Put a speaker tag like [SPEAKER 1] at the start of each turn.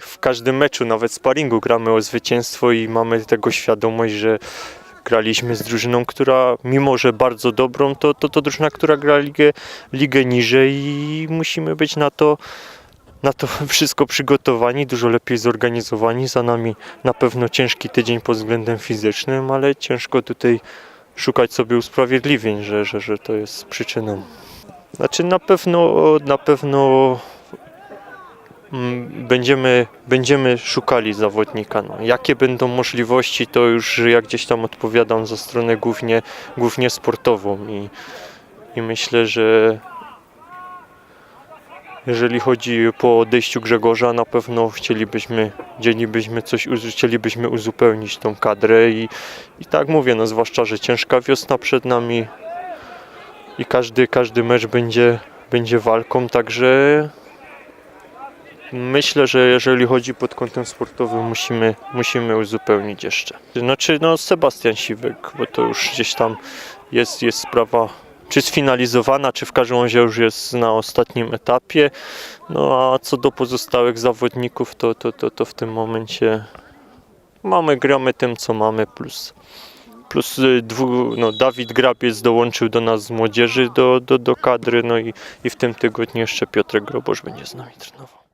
[SPEAKER 1] w każdym meczu, nawet sparingu gramy o zwycięstwo i mamy tego świadomość, że graliśmy z drużyną, która mimo, że bardzo dobrą, to, to, to drużyna, która gra ligę, ligę niżej i musimy być na to na to wszystko przygotowani, dużo lepiej zorganizowani. Za nami na pewno ciężki tydzień pod względem fizycznym, ale ciężko tutaj szukać sobie usprawiedliwień, że, że, że to jest przyczyną. Znaczy na pewno, na pewno będziemy, będziemy szukali zawodnika. No. Jakie będą możliwości, to już ja gdzieś tam odpowiadam za stronę głównie, głównie sportową i, i myślę, że jeżeli chodzi po odejściu Grzegorza, na pewno chcielibyśmy, chcielibyśmy coś, chcielibyśmy uzupełnić tą kadrę i, i tak mówię, no zwłaszcza, że ciężka wiosna przed nami i każdy, każdy mecz będzie, będzie walką, także myślę, że jeżeli chodzi pod kątem sportowym, musimy, musimy uzupełnić jeszcze. Znaczy, no Sebastian Siwek, bo to już gdzieś tam jest, jest sprawa czy sfinalizowana, czy w każdym razie już jest na ostatnim etapie. No a co do pozostałych zawodników, to, to, to, to w tym momencie mamy, gramy tym, co mamy, plus, plus y, no, Dawid Grabiec dołączył do nas z młodzieży do, do, do kadry, no i, i w tym tygodniu jeszcze Piotrek Grobosz będzie z nami trenował.